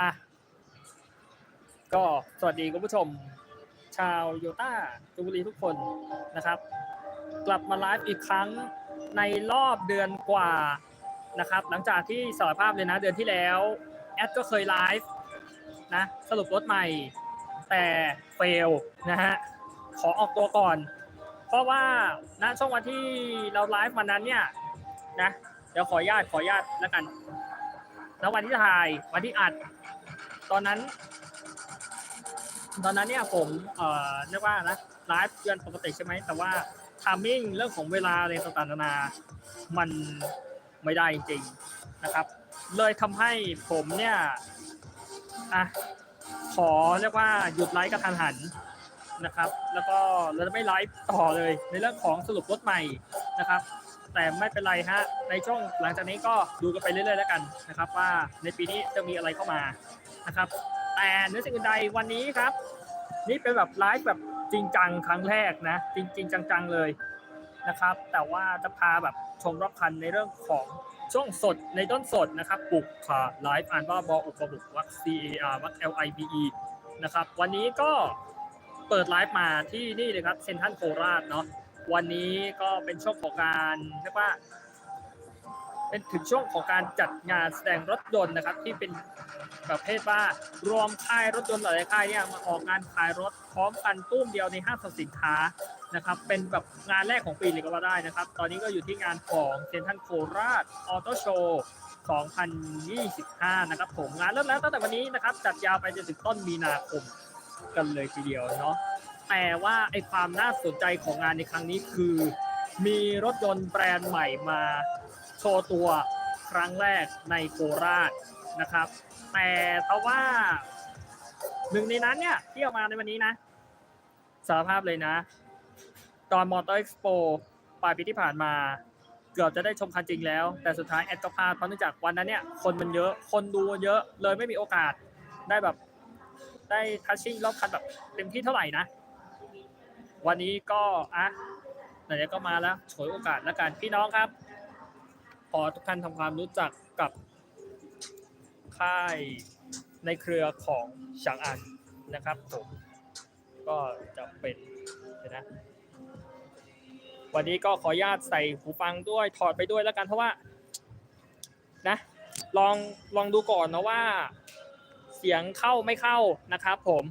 อะก็สวัสดีคุณผู้ชม ชาวโยต้าจุบุรีทุกคนนะครับ กลับมาไลฟ์อีกครั้งในรอบเดือนกว่านะครับ หลังจากที่สารภาพเลยนะ เดือนที่แล้วแอดก็เคยไลฟ์นะสรุปรถใหม่แต่เฟลนะฮะขอออกตัวก่อน เพราะว่าณช่วงวันที่เราไลฟ์วันนั้นเนี่ยนะเดี๋ยวขอญาตขอญาตแล้วกัน แล้ววันที่ถ่ายวันที่อัด ตอนนั้น ตอนนั้นเนี่ยผมเอ่อเรียกว่านะไลฟ์เดือนปกติใช่ไหมแต่ว่าทามมิ่งเรื่องของเวลาในต่างๆนานามันไม่ได้จริงๆนะครับ เลยทำให้ผมเนี่ยอะขอเรียกว่าหยุดไลฟ์กระทันหันนะครับ แล้วก็เราจะไม่ไลฟ์ต่อเลยในเรื่องของสรุปรถใหม่นะครับ แต่ไม่เป็นไรฮะในช่วงหลังจากนี้ก็ดูกันไปเรื่อยๆแล้วกันนะครับว่าในปีนี้จะมีอะไรเข้ามานะครับแต่เนื้อสิ่งอื่นใดวันนี้ครับ นี่เป็นแบบไลฟ์แบบจริงจังครั้งแรกนะจริงๆจังๆเลยนะครับ แต่ว่าจะพาแบบชมรอบคันในเรื่องของช่วงสดในต้นสดนะครับปลุกค่ะไลฟ์อ่านว่าบออุปบุกวัก C A R วัก L I B E นะครับวันนี้ก็เปิดไลฟ์มาที่นี่เลยครับเซนทันโคราชเนาะ วันนี้ก็เป็นช่วงของการเรียกว่าเป็นถึงช่วงของการจัดงานแสดงรถยนต์นะครับ ที่เป็นประเภทว่ารวมค่ายรถยนต์หลายค่ายเนี่ยมาออกงานขายรถพร้อมกันตุ้มเดียวในห้างสรรพสินค้านะครับ เป็นแบบงานแรกของปีเลยก็ว่าได้นะครับ ตอนนี้ก็อยู่ที่งานของเซนทันโคราชออโตโชว์2025 นะครับผมงานเริ่มแล้วตั้งแต่วันนี้นะครับ จัดยาวไปจนถึงต้นมีนาคมกันเลยทีเดียวเนาะ แต่ว่าไอความน่าสนใจของงานในครั้งนี้คือ มีรถยนต์แบรนด์ใหม่มาโชว์ตัวครั้งแรกในโคราชนะครับ แต่เพราะว่าหนึ่งในนั้นเนี่ยที่เอามาในวันนี้นะสารภาพเลยนะ ตอนมอเตอร์เอ็กซ์โปปลายปีที่ผ่านมาเกือบจะได้ชมคันจริงแล้ว แต่สุดท้ายแอดก็พลาดเพราะเนื่องจากวันนั้นเนี่ยคนมันเยอะคนดูเยอะเลยไม่มีโอกาสได้แบบได้ทัชชิ่งรอบคันแบบเต็มที่เท่าไหร่นะ วันนี้ก็อะไหนๆก็มาแล้วฉวยโอกาสแล้วกันพี่น้องครับ ขอทุกท่านทำความรู้จักกับค่ายในเครือของฉางอันนะครับผมก็จะเป็นนะวันนี้ก็ขออนุญาตใส่หูฟังด้วยถอดไปด้วยแล้วกันเพราะว่านะลองลองดูก่อนนะว่า เสียงเข้าไม่เข้านะครับผม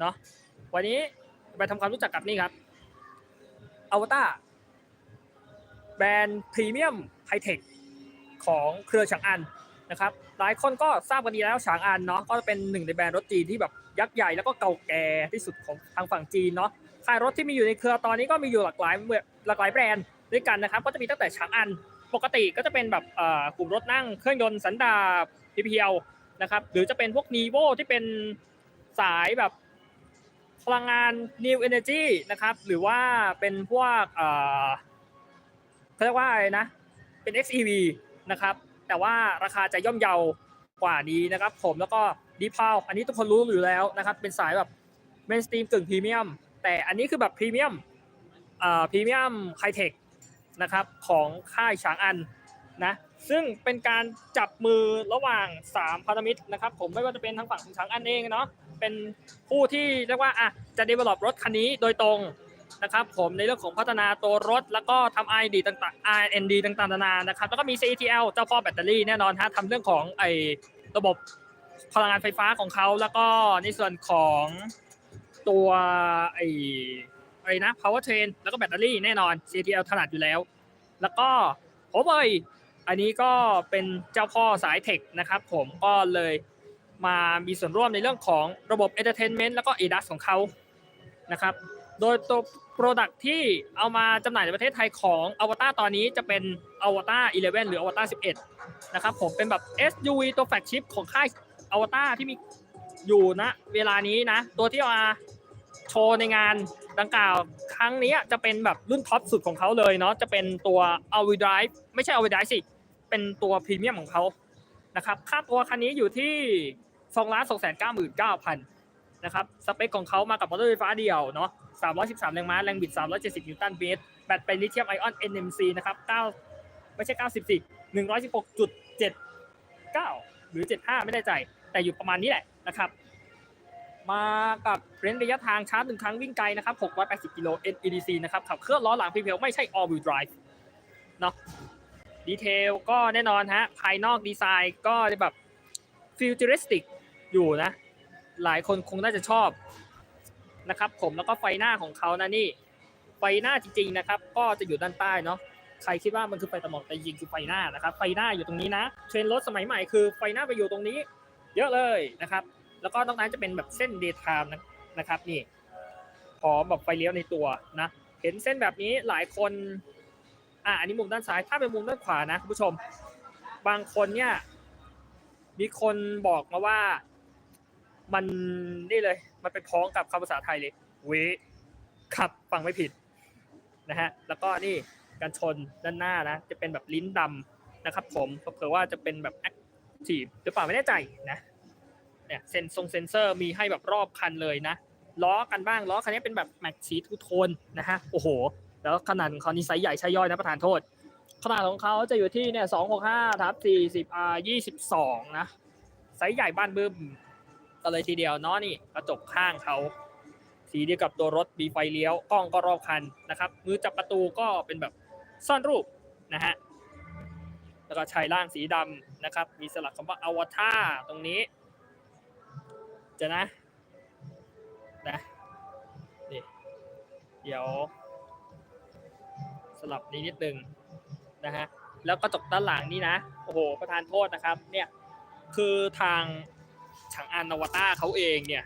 เนาะวันนี้ ไปทำความรู้จักกับนี่ครับอวตารแบรนด์พรีเมียมไฮเทคของเครือฉางอันนะครับหลายคนก็ทราบกันดีแล้วฉางอันเนาะก็เป็นหนึ่งในแบรนด์รถจีนที่แบบยักษ์ใหญ่แล้วก็เก่าแก่ที่สุดของทางฝั่งจีนเนาะค่ายรถที่มีอยู่ในเครือตอนนี้ก็มีอยู่หลากหลายหลากหลายแบรนด์ด้วยกันนะครับก็จะมีตั้งแต่ช้างอันปกติก็จะเป็นแบบกลุ่มรถนั่งเครื่องยนต์สันดาปพีพีเอลนะครับหรือจะเป็นพวกนีโวที่เป็นสายแบบ พลังงาน New Energy นะครับ หรือว่าเป็นพวกเขาเรียกว่าอะไรนะ เป็น XEV นะครับ แต่ว่าราคาจะย่อมเยาวกว่านี้นะครับผมแล้วก็ดีพาวอันนี้ทุกคนรู้อยู่แล้วนะครับ เป็นสายแบบเมนสตรีมกึ่งพรีเมียม แต่อันนี้คือแบบพรีเมียมอ่าพรีเมียมไฮเทคนะครับของค่ายฉางอันนะซึ่งเป็นการจับมือระหว่าง 3 พันธมิตรนะครับ ผมไม่ว่าจะเป็นทางฝั่งของฉางอันเองเนาะ เป็นผู้ที่เรียกว่าอะจะ develop รถคันนี้โดยตรงนะครับผมในเรื่องของพัฒนาตัวรถ แล้วก็ทำ R&D ต่างๆ R&D ต่างๆนานานะครับแล้วก็มี CATL เจ้าพ่อแบตเตอรี่แน่นอนฮะทำเรื่องของไอ้ระบบพลังงานไฟฟ้าของเขาแล้วก็ในส่วนของตัวไอ้ไอ้นะ power train แล้วก็แบตเตอรี่แน่นอน CTL ถนัดอยู่แล้ว แล้วก็โอ้ยอันนี้ก็เป็นเจ้าพ่อสายเทคนะครับผมก็เลย มามีส่วนร่วมในเรื่องของระบบ entertainment แล้วก็ ADAS ของเขานะครับ โดยตัว Product ที่เอามาจำหน่ายในประเทศไทยของ Avatar ตอนนี้จะเป็น Avatar 11 หรือ Avatar 11 นะครับผมเป็นแบบ SUV ตัวแฟลกชิพของค่าย Avatar ที่มีอยู่ณเวลานี้นะ ตัวที่เอามาโชว์ในงานดังกล่าวครั้งนี้จะเป็นแบบรุ่นท็อปสุดของเขาเลยเนาะจะเป็นตัว a v i Drive ไม่ใช่ a v i Drive สิ เป็นตัวพรีเมียมของเขานะครับค่าตัวคันนี้อยู่ที่ 2ล้าน2 9 9 0 0 0นเก้าพันนะครับ สเปคของเขามากับมอเตอร์ไฟฟ้าเดียวเนาะ313แรงม้า แรงบิด370นิวตันเมตร แบตเป็นลิเธียมไอออน NMC นะครับ9ไม่ใช่90สิ116.79หกจุดเจ็ดเก้าหรือ75ไม่แน่ใจ แต่อยู่ประมาณนี้แหละนะครับ มากับเรนระยะทางชาร์จหนึ่งครั้งวิ่งไกลนะครับ680กิโล NEDC นะครับขับเคลื่อนล้อหลังเพียวๆไม่ใช่ all wheel drive เนาะดีเทลก็แน่นอนฮะภายนอกดีไซน์ก็จะแบบฟิวเจอริสติก อยู่นะ หลายคนคงน่าจะชอบนะครับผมแล้วก็ไฟหน้าของเขานะนี่ ไฟหน้าจริงๆนะครับ ก็จะอยู่ด้านใต้เนาะใครคิดว่ามันคือไฟตะหมอกแต่จริงคือไฟหน้านะครับ ไฟหน้าอยู่ตรงนี้นะเทรนด์รถสมัยใหม่คือไฟหน้าไปอยู่ตรงนี้ เยอะเลยนะครับ แล้วก็ตรงนั้นจะเป็นแบบเส้นเดย์ไทม์นะครับนี่พร้อมแบบไฟเลี้ยวในตัวนะ เห็นเส้นแบบนี้หลายคนอะอันนี้มุมด้านซ้ายถ้าเป็นมุมด้านขวานะคุณผู้ชม บางคนเนี่ยมีคนบอกมาว่า มันนี่เลย มันเป็นพ้องกับคำภาษาไทยเลยเวครับฟังไม่ผิดนะฮะ แล้วก็นี่การชนด้านหน้านะ จะเป็นแบบลิ้นดำนะครับ ผมเผื่อว่าจะเป็นแบบแอคทีฟหรือเปล่าไม่แน่ใจนะ เนี่ยเซนทรงเซนเซอร์มีให้แบบรอบคันเลยนะ ล้อกันบ้าง ล้อคันนี้เป็นแบบแม็กซีทูโทนนะฮะ โอ้โห แล้วขนาดของเขานี่ไซส์ใหญ่ใช่ย่อยนะประธานโทษ ขนาดของเขาจะอยู่ที่เนี่ย265ทับ40 R 22นะ ไซส์ใหญ่บ้านบึ้ม ก็เลยทีเดียวเนาะนี่กระจกข้างเขาสีเดียวกับตัวรถมีไฟเลี้ยวกล้องก็รอบคันนะครับมือจับประตูก็เป็นแบบซ่อนรูปนะฮะแล้วก็ชายล่างสีดำนะครับ มีสลักคำว่าอวตารตรงนี้จะนะนะนี่เดี๋ยว สลับนี้นิดนึงนะฮะแล้วกระจกด้านหลังนี่นะโอ้โหประธานโทษนะครับเนี่ยคือทาง ฉางอันนวต้าเขาเองเนี่ย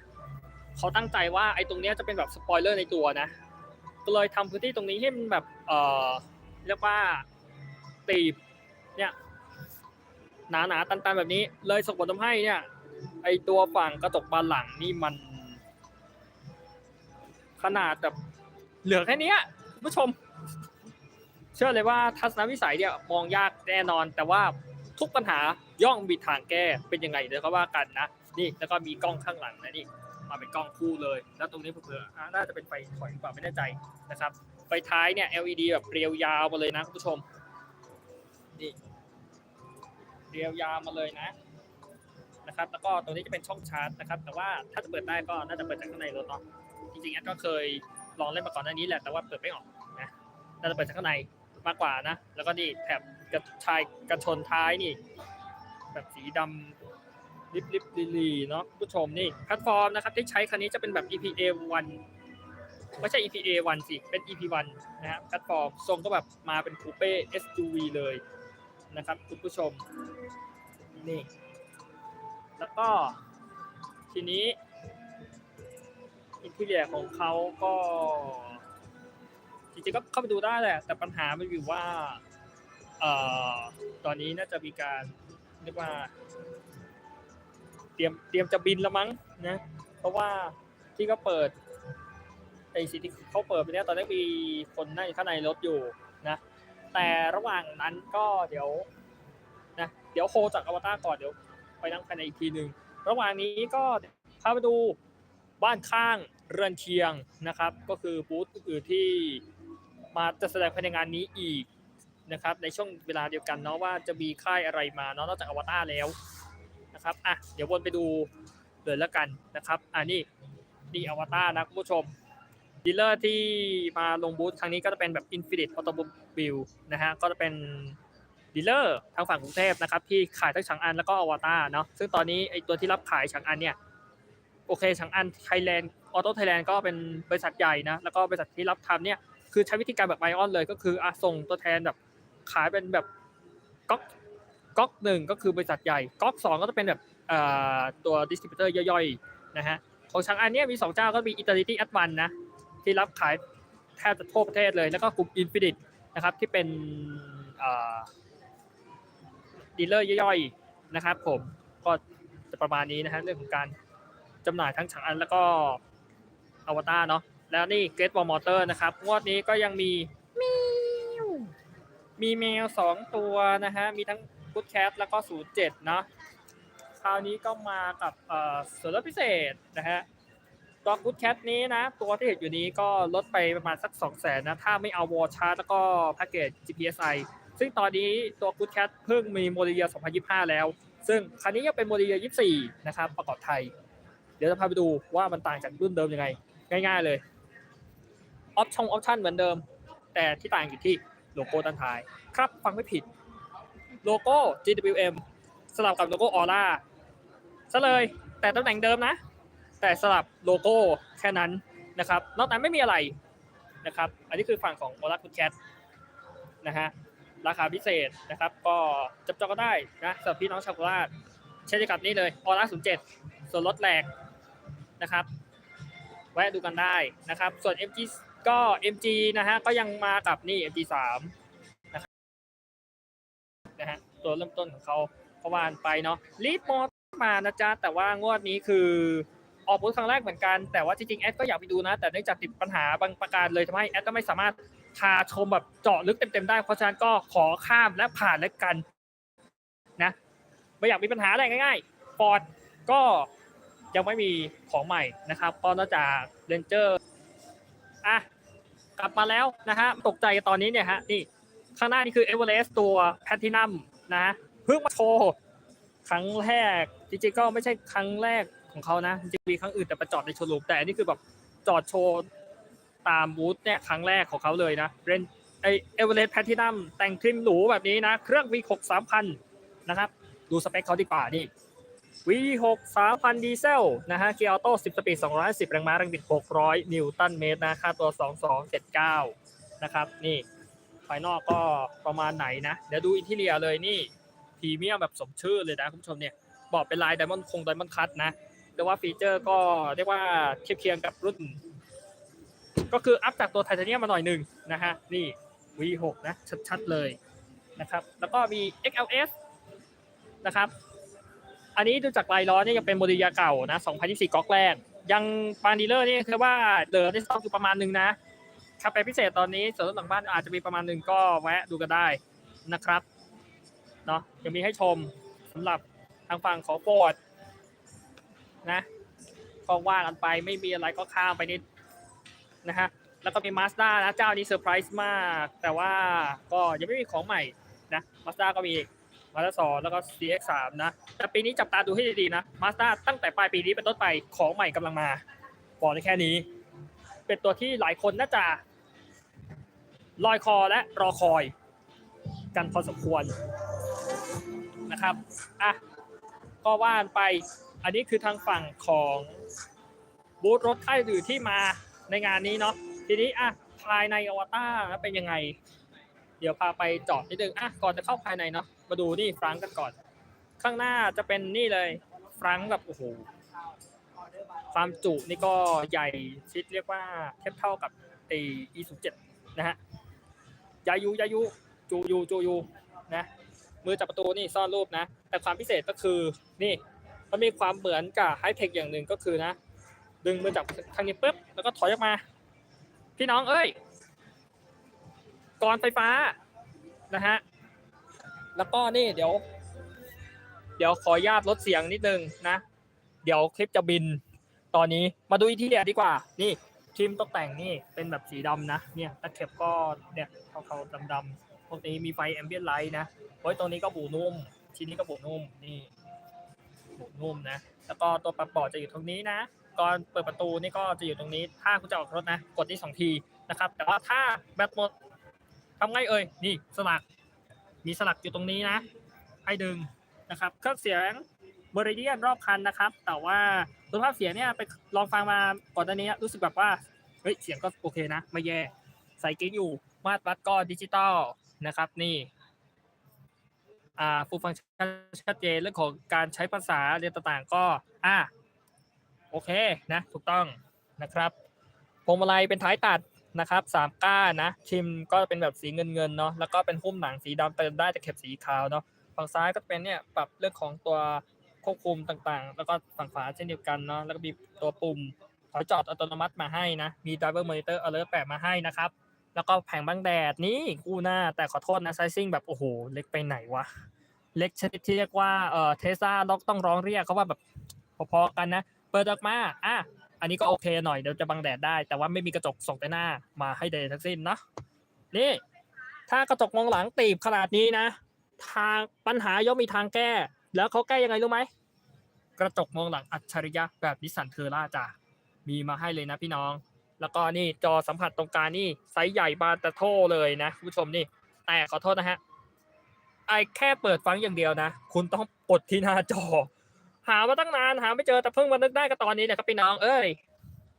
เขาตั้งใจว่าไอ้ตรงเนี้ยจะเป็นแบบสปอยเลอร์ในตัวนะก็เลยทำพื้นที่ตรงนี้ให้มันแบบเออเรียกว่าตีบเนี่ยหนาๆตันๆแบบนี้ เลยส่งผลทำให้เนี่ย ไอตัวฝั่งกระจกบานหลังนี่มัน ขนาดแบบเหลือแค่นี้คุณผู้ชม เชื่อเลยว่าทัศนวิสัยเนี่ยมองยากแน่นอน แต่ว่าทุกปัญหาย่อมมีทางแก้เป็นยังไงเดี๋ยวก็ว่ากันนะ นี่แล้วก็มีกล้องข้างหลังนะนี่มาเป็นกล้องคู่เลย แล้วตรงนี้เผื่อๆอะน่าจะเป็นไฟถอยหรือเปล่าไม่แน่ใจนะครับไฟท้ายเนี่ย LED แบบเรียวยาวมาเลยนะคุณผู้ชมนี่เรียวยาวมาเลยนะนะครับ แล้วก็ตรงนี้จะเป็นช่องชาร์จนะครับ แต่ว่าถ้าจะเปิดได้ก็น่าจะเปิดจากข้างในรถเนาะจริงๆแอดก็เคยลองเล่นมาก่อนหน้านี้แหละแต่ว่าเปิดไม่ออกนะน่าจะเปิดจากข้างในมากกว่านะ แล้วก็นี่แถบกระชายกระชนท้ายนี่ แบบสีดำ ลิบลิบลีลีเนาะผู้ชมนี่แพลตฟอร์มนะครับที่ใช้คันนี้จะเป็นแบบ EPA 1ไม่ใช่ EPA 1สิเป็น EP 1นะฮะแพลตฟอร์มทรงก็แบบมาเป็นคูเป้ SUV เลยนะครับคุณผู้ชมนี่แล้วก็ทีนี้อินทีเรียของเขาก็จริงๆก็เข้าไปดูได้แหละ แต่ปัญหามันอยู่ว่าเอ่อตอนนี้น่าจะมีการเรียกว่า เตรียมเตรียมจะบินล้วมั้งนะเพราะว่าที่เขาเปิดไอสิที่เขาเปิดไปเนี้ยตอนนี้มีคนนั่งข้างในรถอยู่นะแต่ระหว่างนั้นก็เดี๋ยวนะเดี๋ยวโคจากอวตารก่อนเดี๋ยวไปนั่งภายในอีกทีหนึ่งระหว่างนี้ก็พาไปดูบ้านข้างเรือนเคียงนะครับ ก็คือบูธอื่นที่มาจะแสดงภายในงานนี้อีกนะครับในช่วงเวลาเดียวกันเนาะว่าจะมีค่ายอะไรมาเนาะนอกจากอวตารแล้ว นะครับอะเดี๋ยววนไปดูเลยแล้วกันนะครับอะนี่นี่อวตารนะคุณผู้ชมดีลเลอร์ที่มาลงบูธครั้งนี้ก็จะเป็นแบบ Infinite Automobile นะฮะก็จะเป็นดีลเลอร์ทางฝั่งกรุงเทพนะครับที่ขายทั้งฉางอันแล้วก็อวตารเนาะซึ่งตอนนี้ไอตัวที่รับขายฉางอันเนี่ยโอเคฉางอันไทยแลนด์ออโต้ไทยแลนด์ก็เป็นบริษัทใหญ่นะแล้วก็บริษัทที่รับทำเนี่ยคือใช้วิธีการแบบไอออนเลยก็คืออะส่งตัวแทนแบบขายเป็นแบบก๊อก ก๊อกหนึ่งก็คือบริษัทใหญ่ก๊อกสองก็จะเป็นแบบเอ่อตัวดิสติบิวเตอร์ย่อยๆนะฮะของฉางอันเนี่ยมีสองเจ้าก็มี Eternity a d v a n นะที่รับขายแทบจะทั่วประเทศเลย แล้วก็กลุ่ม Infinite นะครับที่เป็นดีลเลอร์ย่อยๆนะครับผมก็จะประมาณนี้นะฮะเรื่องของการจำหน่ายทั้งฉางอันแล้วก็อวตารเนาะแล้วนี่เก t บอลมอเตอร์นะครับงวดนี้ก็ยังมีมีมีแมวสองตัวนะฮะมีทั้ง พุทแคทแล้วก็ศูนเจ็ดนาะคราวนี้ก็มากับเอ่อส่วนลดพิเศษนะฮะตัวกูดแคทนี้นะ ตัวที่เห็นอยู่นี้ก็ลดไปประมาณสัก2 0 0แสนนะ ถ้าไม่เอาวอลชาร์แล้วก็แพ็กเกจ GPSI ซึ่งตอนนี้ตัวกูดแคทเพิ่งมีโมเดล2025 แล้ว ซึ่งคันนี้ยังเป็นโมเดล24 นะครับ ประกอบไทย เดี๋ยวจะพาไปดูว่ามันต่างจากรุ่นเดิมยังไง ง่ายๆเลยออปชั่นออปชั่นเหมือนเดิม แต่ที่ต่างอยู่ที่โลโก้ด้านท้าย ครับฟังไม่ผิด โลโก้ GWM สลับกับโลโก้ออร่าซะเลย แต่ตำแหน่งเดิมนะ แต่สลับโลโก้แค่นั้นนะครับ นอกนั้นไม่มีอะไรนะครับ อันนี้คือฝั่งของ o r a c l e Cat นะฮะ ราคาพิเศษนะครับ ก็จับจองก็ได้นะสำหรับพี่น้องชาวโคราชเช่นเดียวกับนี่เลยออร่า07ส่วนลดแหลกนะครับแวะดูกันได้นะครับ ส่วน MG ก็ MG นะฮะ ก็ยังมากับนี่ MG 3 นะฮะตัวเริ่มต้นของเขาเขาวานไปเนาะรีบมอมานะจ๊ะแต่ว่างวดนี้คือออกบูธครั้งแรกเหมือนกัน แต่ว่าจริงๆแอดก็อยากไปดูนะ แต่เนื่องจากติดปัญหาบางประการเลยทำให้แอดก็ไม่สามารถพาชมแบบเจาะลึกเต็มๆได้ เพราะฉะนั้นก็ขอข้ามและผ่านแล้วกันนะไม่อยากมีปัญหาอะไรง่ายๆฟอดก็ยังไม่มีของใหม่นะครับก็นอกจากเรนเจอร์อะกลับมาแล้วนะฮะตกใจตอนนี้เนี่ยฮะนี่ ข้างหน้านี่คือเอเวอเรสต์ตัวแพทินัมนะเพิ่งมาโชว์ครั้งแรกจริงๆก็ไม่ใช่ครั้งแรกของเขานะจริงๆมีครั้งอื่นแต่ประจอดในโชว์รูมแต่อันนี่คือแบบจอดโชว์ตามบูธเนี่ยครั้งแรกของเขาเลยนะเรนไอเอเวอเรสต์แพทินัมแต่งทริมหรูแบบนี้นะ เครื่อง V6 3000 นะครับ ดูสเปคเขาดีกว่านี่ V6 3,000 ดีเซลนะฮะเกียร์ออโต้ 10 สปีด 210 แรงม้าแรงบิด 600 นิวตันเมตรนะค่าตัว 2279 นะครับ นี่ ภายนอกก็ประมาณไหนนะ เดี๋ยวดูอินทีเรียเลยนี่พรีเมียมแบบสมชื่อเลยนะคุณผู้ชมเนี่ยบอกเป็นลายไดมอนด์คงไดมอนด์คัตนะแต่ว่าฟีเจอร์ก็เรียกว่าเทียบเคียงกับรุ่น ก็คืออัพจากตัวไทเทเนียมมาหน่อยหนึ่งนะฮะนี่ V6 นะชัดๆเลยนะครับ แล้วก็มี XLS นะครับ อันนี้ดูจากลายล้อเนี่ยยังเป็นโมเดลยาเก่านะ 2024ก๊อกแรก ยังปานดีเลอร์นี่คือว่าเหลือในสต็อกอยู่ประมาณหนึ่งนะ คาเฟ่พิเศษตอนนี้ส่วนลดหลังบ้านอาจจะมีประมาณหนึ่งก็แวะดูกันได้นะครับเนาะยังมีให้ชมสำหรับทางฝั่งของโฟร์ดนะก็ว่ากันไปไม่มีอะไรก็ข้ามไปนิดนะฮะแล้วก็มีมาสด้านะเจ้านี้เซอร์ไพรส์มาก แต่ว่าก็ยังไม่มีของใหม่นะมาสด้าก็มีมาสด้าสองแล้วก็ CX3 นะ แต่ปีนี้จับตาดูให้ดีๆนะมาสด้าตั้งแต่ปลายปีนี้เป็นต้นไปของใหม่กำลังมาบอกได้แค่นี้ เป็นตัวที่หลายคนน่าจะลอยคอและรอคอย กันพอสมควรนะครับอะก็ว่านไปอันนี้คือทางฝั่งของบูธรถค่ายอื่นที่มาในงานนี้เนาะทีนี้อะภายในอวตารเป็นยังไง เดี๋ยวพาไปจอดนิดนึงอะก่อนจะเข้าภายในเนาะมาดูนี่ฟรังกันก่อน ข้างหน้าจะเป็นนี่เลยฟรังก์แบบโอ้โห ความจุนี่ก็ใหญ่ชิดเรียกว่าเทียบเท่ากับไอ e 0 7นะฮะยายุยายุจูยูจูยูนะมือจับประตูนี่ซ่อนรูปนะ แต่ความพิเศษก็คือนี่มันมีความเหมือนกับไฮเทคอย่างหนึ่งก็คือนะ ดึงมือจับทางนี้ปุ๊บแล้วก็ถอยออกมา พี่น้องเอ้ยก่อนไฟฟ้านะฮะแล้วก็นี่เดี๋ยว เดี๋ยวขออนุญาตลดเสียงนิดนึงนะ เดี๋ยวคลิปจะบิน ตอนนี้มาดูอีที่เดียดีกว่า นี่ทีมตกแต่งนี่เป็นแบบสีดำนะ เนี่ยตะเข็บก็เนี่ยเขาๆดำๆพวกนี้มีไฟแอมเบียนไลท์นะโอ้ยตรงนี้ก็บูนุ่ม ชิ้นนี้ก็บูนุ่มนี่บูนุ่มนะ แล้วก็ตัวปับเบาะจะอยู่ตรงนี้นะก่อนเปิดประตูนี่ก็จะอยู่ตรงนี้ ถ้าคุณจะออกรถนะ กดที่สองทีนะครับ แต่ว่าถ้าแบตหมดทำไงเอ่ย นี่สลัก มีสลักอยู่ตรงนี้นะ ให้ดึงนะครับ เครื่องเสียง เบริเดียนรอบคันนะครับ แต่ว่าคุณภาพเสียงเนี่ยไปลองฟังมาก่อนหน้านี้รู้สึกแบบว่าเฮ้ยเสียงก็โอเคนะ ไม่แย่ใส่กิ๊กอยู่มาตรวัดก็ดิจิตอลนะครับนี่อ่าฟูลฟังชันชัดเจนเรื่องของการใช้ภาษาเรียนต่างๆก็อ่าโอเคนะถูกต้องนะครับพวงมาลัยเป็นท้ายตัดนะครับสามก้านนะชิมก็เป็นแบบสีเงินเงินเนาะแล้วก็เป็นหุ้มหนังสีดำเติมได้แต่เข็บสีขาวเนาะฝั่งซ้ายก็เป็นเนี่ยปรับเรื่องของตัว ควบคุมต่างๆ แล้วก็ฝั่งขวาเช่นเดียวกันเนาะแล้วก็มีตัวปุ่มถอยจอดอัตโนมัติมาให้นะ มี driver monitor alert แปะมาให้นะครับ แล้วก็แผงบังแดดนี่คู่หน้า แต่ขอโทษนะไซซิ่งแบบ โอ้โห เล็กไปไหนวะ เล็กชนิดที่เรียกว่าเอ่อเทสซาลาต้องร้องเรียกเขาว่าแบบพอๆกันนะ เปิดออกมา อะ อันนี้ก็โอเคหน่อย เดี๋ยวจะบังแดดได้ แต่ว่าไม่มีกระจกส่องแต่หน้ามาให้เดย์ทั้งสิ้นเนาะ นี่ ถ้ากระจกมองหลังตีบขนาดนี้นะ ทางปัญหาย่อมมีทางแก้ แล้วเขาแก้ยังไงรู้ไหม กระจกมองหลังอัจฉริยะแบบนิสสันเทอร่าจ้ะมีมาให้เลยนะพี่น้อง แล้วก็นี่จอสัมผัสตรงกลางนี่ไซส์ใหญ่บานตะโทเลยนะคุณผู้ชมนี่ แต่ขอโทษนะฮะไอแค่เปิดฟังอย่างเดียวนะ คุณต้องกดที่หน้าจอ หามาตั้งนานหาไม่เจอแต่เพิ่งมานึกได้ก็ตอนนี้เนี่ยครับพี่น้องเอ้ย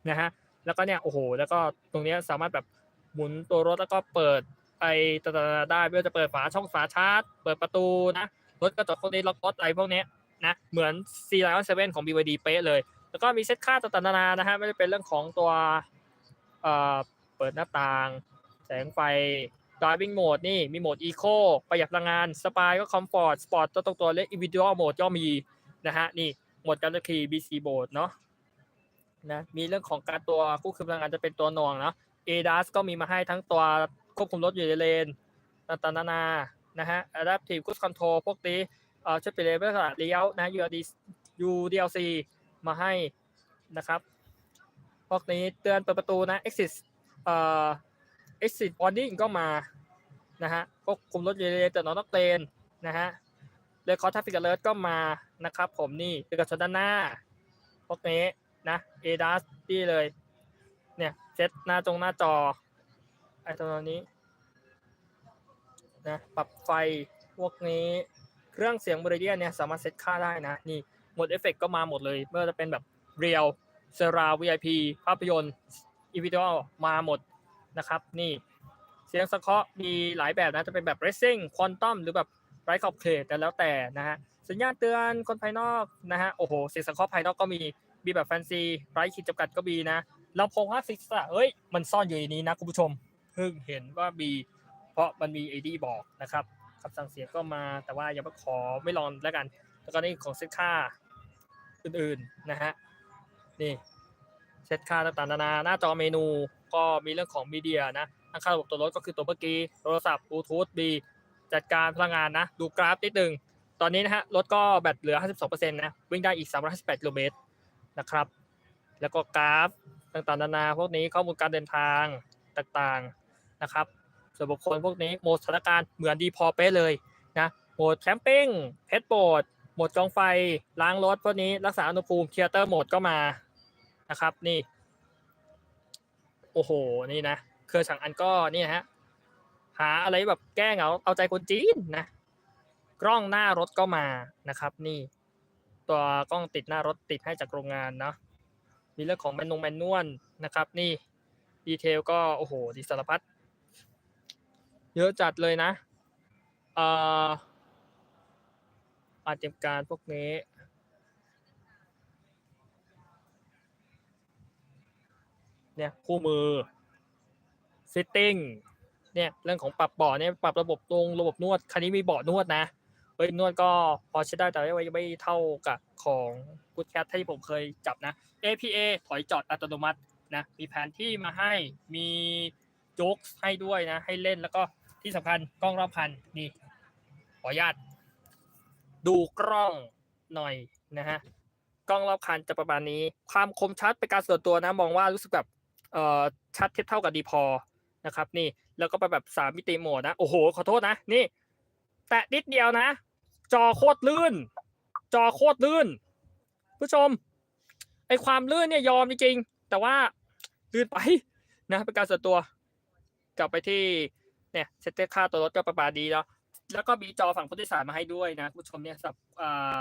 นะฮะแล้วก็เนี่ยโอ้โห แล้วก็ตรงนี้สามารถแบบหมุนตัวรถแล้วก็เปิดไปตะๆได้ไม่ว่าจะเปิดฝาช่องฝาชาร์จ เปิดประตูนะ ถกระจกพวกนี้ล็อกรถอะไรพวกนี้นะเหมือน C Lion 7ของ BYD เป๊ะเลย แล้วก็มีเซตค่าต่างๆนานานะฮะไม่ได้เป็นเรื่องของตัวเอ่อเปิดหน้าต่าง แสงไฟ driving mode นี่มีโหมด eco ประหยัดพลังงาน สปายก็ comfort sport ตัวตรงตัวและ individual mode ย่อมีนะฮะนี่โหมดการขับขี่ BC mode เนาะนะมีเรื่องของการตัวควบคุมพลังงานจะเป็นตัวหน่วงเนาะ ADAS ก็มีมาให้ทั้งตัวควบคุมรถอยู่ในเลนต่างๆนานา นะฮะ adaptive cruise control พวกนี้เอ่อช่วยเปลี่ยนเลเวลาเลี้ยวนะ UD UDLC มาให้นะครับ พวกนี้เตือนเปิดประตูนะ exit เอ่อ exit warning ก็มานะฮะควบคุมรถอยู่ในเลนแต่นอนนอกเลนนะฮะเลยคอทัฟฟิกเลิร์ก็มานะครับ ผมนี่เตือนกับชนด้านหน้า พวกนี้นะ ADAS ที่เลย เนี่ยเซตหน้าจงหน้าจอไอตรงนี้ นะปรับไฟพวกนี้เครื่องเสียงบริเดียเนี่ยสามารถเซตค่าได้นะนี่หมดเอฟเฟกก็มาหมดเลยไม่ว่าจะเป็นแบบเรียลเซรา VIP ภาพยนตร์อีวิดีโอมาหมดนะครับนี่เสียงสะเคาะมีหลายแบบนะจะเป็นแบบ racing quantum หรือแบบไร้ขอบเขตแต่แล้วแต่นะฮะสัญญาณเตือนคนภายนอกนะฮะโอ้โหเสียงสะเคาะภายนอกก็มีมีแบบแฟนซีไร้ขีดจำกัดก็มีนะลำโพง5 6อะเอ้ยมันซ่อนอยู่ในนี้นะคุณผู้ชมเพิ่งเห็นว่ามี เพราะมันมีไอดีบอกนะครับคำสั่งเสียงก็มาแต่ว่ายังไม่ขอไม่ลองแล้วกัน แล้วก็นี่ของเซตค่าอื่นๆนะฮะนี่เซตค่าต่างๆนานาหน้าจอเมนูก็มีเรื่องของมีเดียนะทั้งค่าระบบตัวรถก็คือตัวเมื่อกี้โทรศัพท์บลูทูธบีจัดการพลังงานนะ ดูกราฟนิดนึง ตอนนี้นะฮะรถก็แบตเหลือ 52%นะวิ่งได้อีก 358กิโลเมตรนะครับแล้วก็กราฟต่างๆนานาพวกนี้ข้อมูลการเดินทางต่างๆนะครับ ส่วนบุคคลพวกนี้โหมดสถานการณ์เหมือนดีพอเป๊ะเลยนะโหมดแคมปิ้งเพชรโบดโหมดกองไฟล้างรถพวกนี้รักษาอุณหภูมิเทียเตอร์โหมดก็มานะครับนี่ โอ้โหนี่นะเครือฉังอันก็นี่ฮะหาอะไรแบบแก้เหงาเอาใจคนจีนนะกล้องหน้ารถก็มานะครับ นี่ ตัวกล้องติดหน้ารถติดให้จากโรงงานเนาะมีเรื่องของแมนนงแมนนวลนะครับ นี่ดีเทลก็โอ้โหดีสารพัด เยอะจัดเลยนะเอ่ออาเตรียมการพวกนี้เนี่ยคู่มือ fitting เนี่ยเรื่องของปรับเบาะเนี่ยปรับระบบตรงระบบนวด คันนี้มีเบาะนวดนะเฮ้ยนวดก็พอใช้ได้แต่ว่าไม่เท่ากับของ Good Cat ที่ผมเคยจับนะ APA ถอยจอดอัตโนมัตินะมีแผนที่มาให้มีโจ๊กให้ด้วยนะ ให้เล่นแล้วก็ ที่สำคัญกล้องรอบคันนี่ขออนุญาตดูกล้องหน่อยนะฮะกล้องรอบคันจะประมาณนี้ ความคมชัดเป็นการส่วนตัวนะมองว่ารู้สึกแบบเอ่อชัดเทียบเท่ากับดีพอนะครับนี่แล้วก็ไปแบบสามมิติโหมดนะโอ้โหขอโทษนะนี่ แตะนิดเดียวนะ จอโคตรลื่น จอโคตรลื่น ผู้ชมไอความลื่นเนี่ยยอมจริงๆแต่ว่าลื่นไปนะเป็นการส่วนตัว กลับไปที่ เนี่ยเซตเตอร์ค่าตัวรถก็ประมาณนี้แล้วแล้วก็มีจอฝั่งผู้โดยสารมาให้ด้วยนะผู้ชมเนี่ยสับอ่า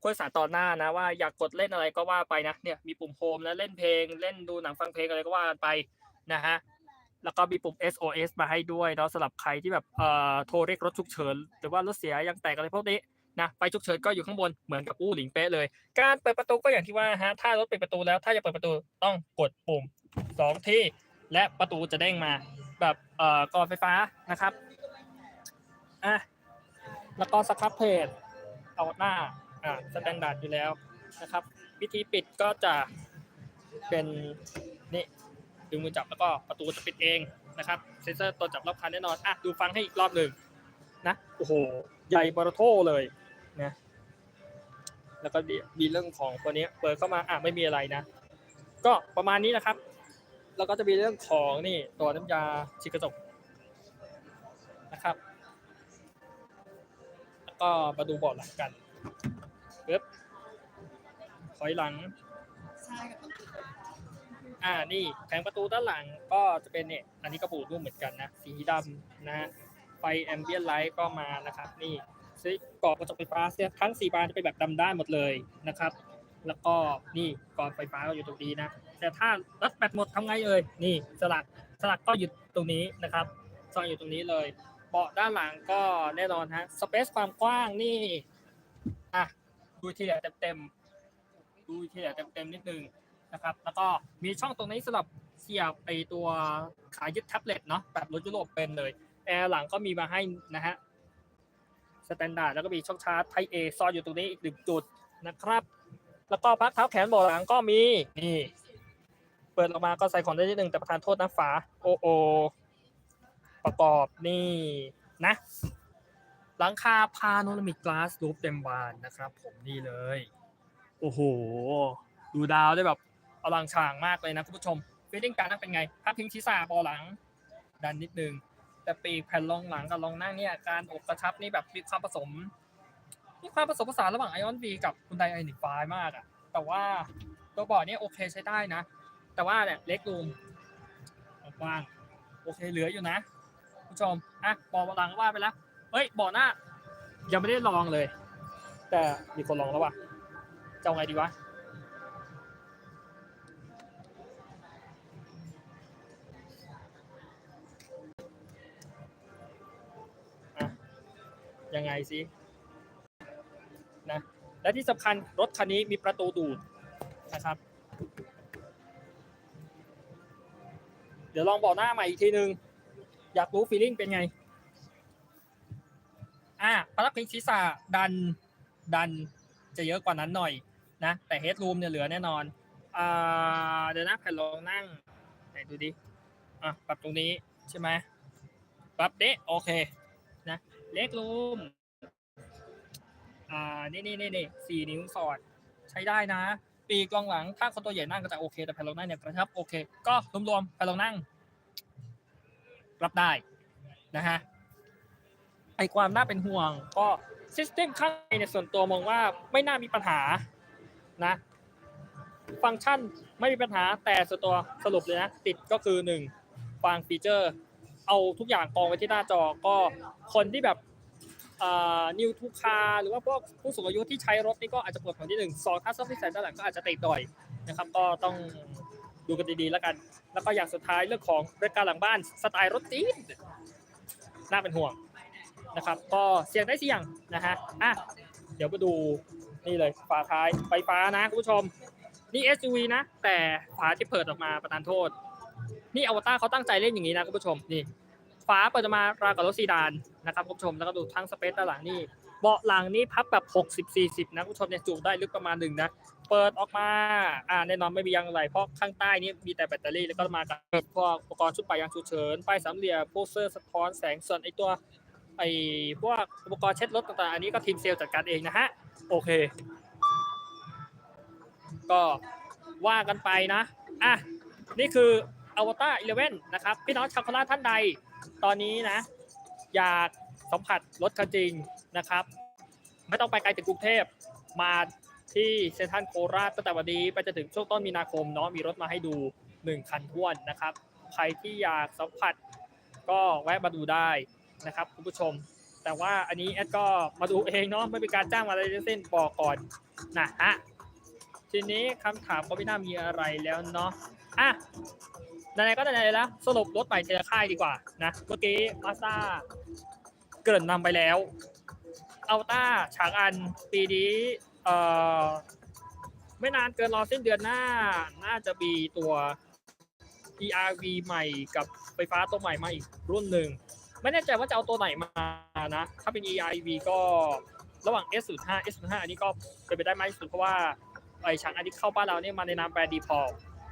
ผู้โดยสารตอนหน้านะว่าอยากกดเล่นอะไรก็ว่าไปนะเนี่ยมีปุ่มโฮมแล้วเล่นเพลงเล่นดูหนังฟังเพลงอะไรก็ว่ากันไปนะฮะแล้วก็มีปุ่ม SOS มาให้ด้วยเนาะสำหรับใครที่แบบเอ่อโทรเรียกรถฉุกเฉินหรือว่ารถเสียยังแตกอะไรพวกนี้นะไฟฉุกเฉินก็อยู่ข้างบนเหมือนกับอู้หลิงเป๊ะเลย การเปิดประตูก็อย่างที่ว่าฮะถ้ารถปิดประตูแล้วถ้าจะเปิดประตูต้องกดปุ่มสองที่และประตูจะเด้งมา แบบเอ่อกรอนไฟฟ้านะครับอะแล้วก็สครับเพจเอาหน้าอ่าสแตนดาร์ดอยู่แล้วนะครับ วิธีปิดก็จะเป็นนี่ดึงมือจับแล้วก็ประตูจะปิดเองนะครับเซนเซอร์ตัวจับรอบคันแน่นอนอะดูฟังให้อีกรอบหนึ่งนะโอ้โหใหญ่บาร์โทเลยนะแล้วก็มีเรื่องของตัวนี้เปิดเข้ามาอะไม่มีอะไรนะ ก็ประมาณนี้นะครับ แล้วก็จะมีเรื่องของนี่ตัวน้ำยาฉีดกระจกนะครับ แล้วก็มาดูเบาะหลังกันปึ๊บถอยหลังอ่านี่แผงประตูด้านหลังก็จะเป็นเนี่ยอันนี้ก็ปูนุ่มเหมือนกันนะสีดำนะฮะไฟแอมเบียนไลท์ก็มานะครับ นี่ซิกรอบกระจกไฟฟ้าเสียทั้ง4บานจะเป็นแบบดำด้านหมดเลยนะครับ แล้วก็นี่กรอบไฟฟ้าก็อยู่ตรงนี้นะ แต่ถ้ารัดแบตหมดทำไงเอ่ยนี่สลักสลักก็อยู่ตรงนี้นะครับซอนอยู่ตรงนี้เลยเบาะด้านหลังก็แน่นอนฮะสเปซความกว้างนี่อะดูที่เหลือเต็มๆดูที่เหลือเต็มๆนิดนึงนะครับ แล้วก็มีช่องตรงนี้สำหรับเสียบไอตัวขายึดแท็บเล็ตเนาะแบบรถยุโรปเป็นเลยแอร์หลังก็มีมาให้นะฮะสแตนดาร์ดแล้วก็มีช่องชาร์จไทเอซ่อนอยู่ตรงนี้อีกหนึ่งจุดนะครับ แล้วก็พักเท้าแขนเบาะหลังก็มีนี่ ปิดออกมาก็ใส่ของได้นิดนึงแต่ประทานโทษนะฝาโอโอ ประกอบนี่นะ หลังคาพาโนรามิกกลาสรูปเต็มบานนะครับ ผมนี่เลย โอ้โห ดูดาวได้แบบอลังฉางมากเลยนะคุณผู้ชมฟีลลิ่งการนั่งเป็นไงภาพพิงศีรษะเบหลัง ดันนิดนึง แต่ปีกแผ่นรองหลังกับรองนั่งเนี่ยการอกกระชับนี่แบบมีความผสมมีความผสมผสานระหว่างไอออน V กับคุณไดไอนิกไฟมากอะแต่ว่าตัวเบาะเนี่ยโอเคใช้ได้นะ แต่ว่าเนี่ยเล็กรูมกว้างโอเคเหลืออยู่นะคุณผู้ชมอะบาะหลังว่าไปแล้วเฮ้ยบาะหน้า ยังไม่ได้ลองเลย แต่มีคนลองแล้วว่ะจะเอาไงดีวะยังไงสินะและที่สำคัญรถคันนี้มีประตูดูดนะครับ เดี๋ยวลองบอกหน้าใหม่อีกทีนึง อยากรู้ฟีลิ่งเป็นไง อะปลั๊กพิงศีรษะดันดันจะเยอะกว่านั้นหน่อยนะ แต่เฮดรูมเนี่ยเหลือแน่นอนอ่าเดี๋ยวนะแผ่นรองนั่งไหนดูดิอะปรับตรงนี้ใช่ไหมปรับเด้โอเคนะเล็กรูมอ่านี่นี่นี่นี่สี่นิ้วสอดใช้ได้นะ ปีกองหลัง ถ้าคนตัวใหญ่นั่งก็จะโอเค แต่แผ่นรองนั่งเนี่ยกระชับโอเค ก็รวมๆแผ่นรองนั่ง รับได้นะฮะไอความน่าเป็นห่วง ก็ซิสเต็มข้างในในยส่วนตัวมองว่าไม่น่ามีปัญหานะ ฟังก์ชันไม่มีปัญหาแต่ส่วนตัวสรุปเลยนะ ติดก็คือหนึ่งฟังฟีเจอร์ เอาทุกอย่างกองไว้ที่หน้าจอก็คนที่แบบ นิวทูคาหรือว่าพวกผู้สูงอายุที่ใช้รถนี่ก็อาจจะปวดหัวที่หนึ่งสองถ้าซับซิสด้านหลังก็อาจจะติดหน่อยนะครับก็ต้องดูกันดีๆแล้วกัน แล้วก็อย่างสุดท้ายเรื่องของบริการหลังบ้านสไตล์รถจี๊ดน่าเป็นห่วงนะครับ ก็เสี่ยงได้เสี่ยงนะฮะอะเดี๋ยวมาดูนี่เลยฝาท้ายไฟฟ้านะคุณผู้ชม นี่ SUV นะ แต่ฝาที่เปิดออกมาประทานโทษ นี่อวตารเขาตั้งใจเล่นอย่างนี้นะคุณผู้ชมนี่ ฝาเปิดมารากับรถซีดานนะครับคุณผู้ชมแล้วก็ดูทั้งสเปซด้านหลังนี่เบาะหลังนี่พับแบบ 60 40 นะคุณผู้ชมเนี่ยจุได้ลึกประมาณหนึ่งนะเปิดออกมาอ่าแน่นอนไม่มียางอะไรเพราะข้างใต้นี่มีแต่แบตเตอรี่แล้วก็มากับพวกอุปกรณ์ชุดปะยางฉุกเฉินไฟสามเหลี่ยมโพเซอร์สะท้อนแสงส่วนไอตัวไอพวกอุปกรณ์เช็ดรถต่างๆอันนี้ก็ทีมเซลล์จัดการเองนะฮะโอเค ก็ว่ากันไปนะอะนี่คืออวตาร11นะครับ พี่น้องชาวโคราชท่านใด ตอนนี้นะ อยากสัมผัสรถคันจริงนะครับ ไม่ต้องไปไกลถึงกรุงเทพมาที่เซ็นทรัลโคราชตั้งแต่วันนี้ไปจนถึงช่วงต้นมีนาคมเนาะมีรถมาให้ดู 1 คันท้วนนะครับ ใครที่อยากสัมผัสก็แวะมาดูได้นะครับคุณผู้ชม แต่ว่าอันนี้แอดก็มาดูเองเนาะไม่เป็นการจ้างมาอะไรทั้งสิ้นบอกก่อนนะฮะทีนี้คำถามก็ไม่น่ามีอะไรแล้วเนาะอะ ไหนๆก็ไหนๆแล้วสรุปรถใหม่เทลค่ายดีกว่านะเมื่อกี้มาสด้าเกริ่นนำไปแล้วอัลต้าฉางอันปีนี้เอ่อไม่นานเกินรอสิ้นเดือนหน้า น่าจะมีตัว ERV ใหม่กับไฟฟ้าตัวใหม่มาอีกรุ่นหนึ่ง ไม่แน่ใจว่าจะเอาตัวไหนมานะ ถ้าเป็น ERV ก็ระหว่าง S05 S05 อันนี้ก็เป็นไปได้มากที่สุดเพราะว่าไอฉางอันนี้เข้าบ้านเราเนี่ยมาในนามแบรนด์ดีพอ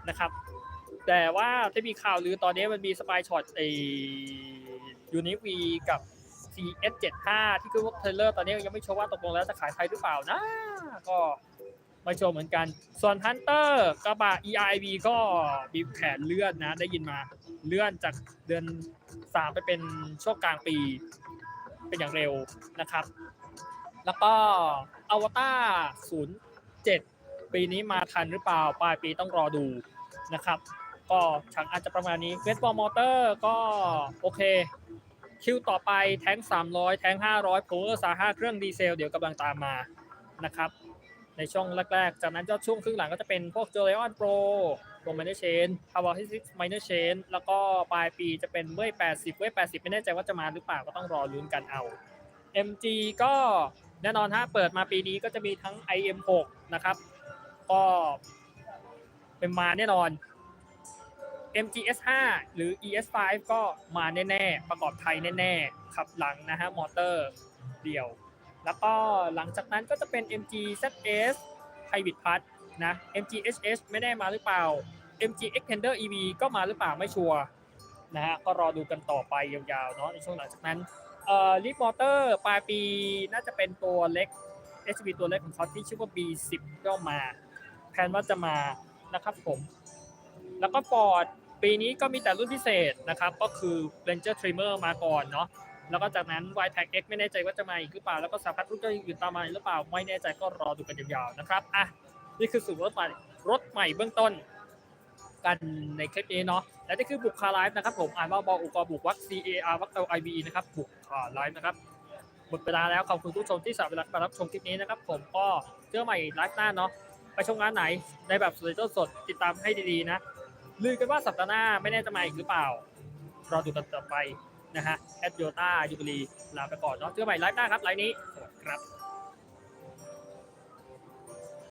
นะครับ แต่ว่าที่มีข่าวลือตอนนี้มันมีสปายช็อตไอยูนิวีกับ CS75 ที่คือพวกเทเลอร์ตอนนี้ยังไม่ชัวร์ว่าตกลงแล้วจะขายไทยหรือเปล่านะ ก็ไม่ชัวร์เหมือนกัน ส่วน Hunter กระบะ EIV ก็มีแผนเลื่อนนะ ได้ยินมาเลื่อนจากเดือน3ไปเป็นช่วงกลางปี เป็นอย่างเร็วนะครับ แล้วก็อวตาร07 ปีนี้มาทันหรือเปล่า ปลายปีต้องรอดูนะครับ ก็ฉังอาจจะประมาณนี้เวสบอลมอเตอร์ก็โอเค คิวต่อไปแท้ง300 แท้ง500โพลเลอร์ซา5เครื่องดีเซล เดี๋ยวกำลังตามมานะครับในช่วงแรกๆ จากนั้นก็ช่วงครึ่งหลังก็จะเป็นพวกเจอ r อ o นโปรโรไมเนอร์เชนพาวเวอร์ที่ซิกไมเนอร์เชนแล้วก็ปลายปีจะเป็นเว้ย80 เว้ย80 ไม่แน่ใจว่าจะมาหรือเปล่าก็ต้องรอลุ้นกันเอา MG ก็แน่นอนฮะเปิดมาปีนี้ก็จะมีทั้ง IM6 นะครับ ก็เป็นมาแน่นอน MGS5 หรือ ES5 ก็มาแน่ๆ ประกอบไทยแน่ๆ ขับหลังนะฮะ มอเตอร์เดี่ยว แล้วก็หลังจากนั้นก็จะเป็น MG ZS Hybrid Plus นะ MG HS ไม่ได้มาหรือเปล่า MG Xpander EV ก็มาหรือเปล่าไม่ชัวร์นะฮะ ก็รอดูกันต่อไปยาวๆ เนาะในช่วงหลังจากนั้นเอ่อลิฟมอเตอร์ปลายปีน่าจะเป็นตัวเล็ก SUV ตัวเล็กของเขาที่ชื่อว่า B10 ก็มาแผนว่าจะมานะครับผม แล้วก็ฟอร์ด ปีนี้ก็มีแต่รุ่นพิเศษนะครับ ก็คือ Ranger Trimmer มาก่อนเนาะแล้วก็จากนั้น y t a g X ไม่แน่ใจว่าจะมาอีกหรือเปล่า แล้วก็สาพัดรุ่นอื่นตามมาหรือเปล่า ไม่แน่ใจก็รอดูกันยาวๆนะครับอะนี่คือสูตรรถใหม่รถใหม่เบื้องต้น กันในคลิปนี้เนาะและนี่คือบุกคาไลฟ์นะครับผมอ่านว่าบออุกอบุกวัก C A R วัก L I V E นะครับบุกคาไลฟ์นะครับหมดเวลาแล้วขอบคุณทุกชมที่สาเวลามารับชมคลิปนี้นะครับผมก็เจอใหม่ไลฟ์หน้าเนาะไปชมงานไหนในแบบสดๆสดติดตามให้ดีๆนะ ลือกันว่าสัปดาห์หน้าไม่แน่จะมาอีกหรือเปล่ารอดูกันต่อไปนะฮะแอดโยต้ายูบลีลาไปก่อนเนาะเจอใหม่ไลฟ์หน้าครับไลฟ์นี้สวัสดีครับ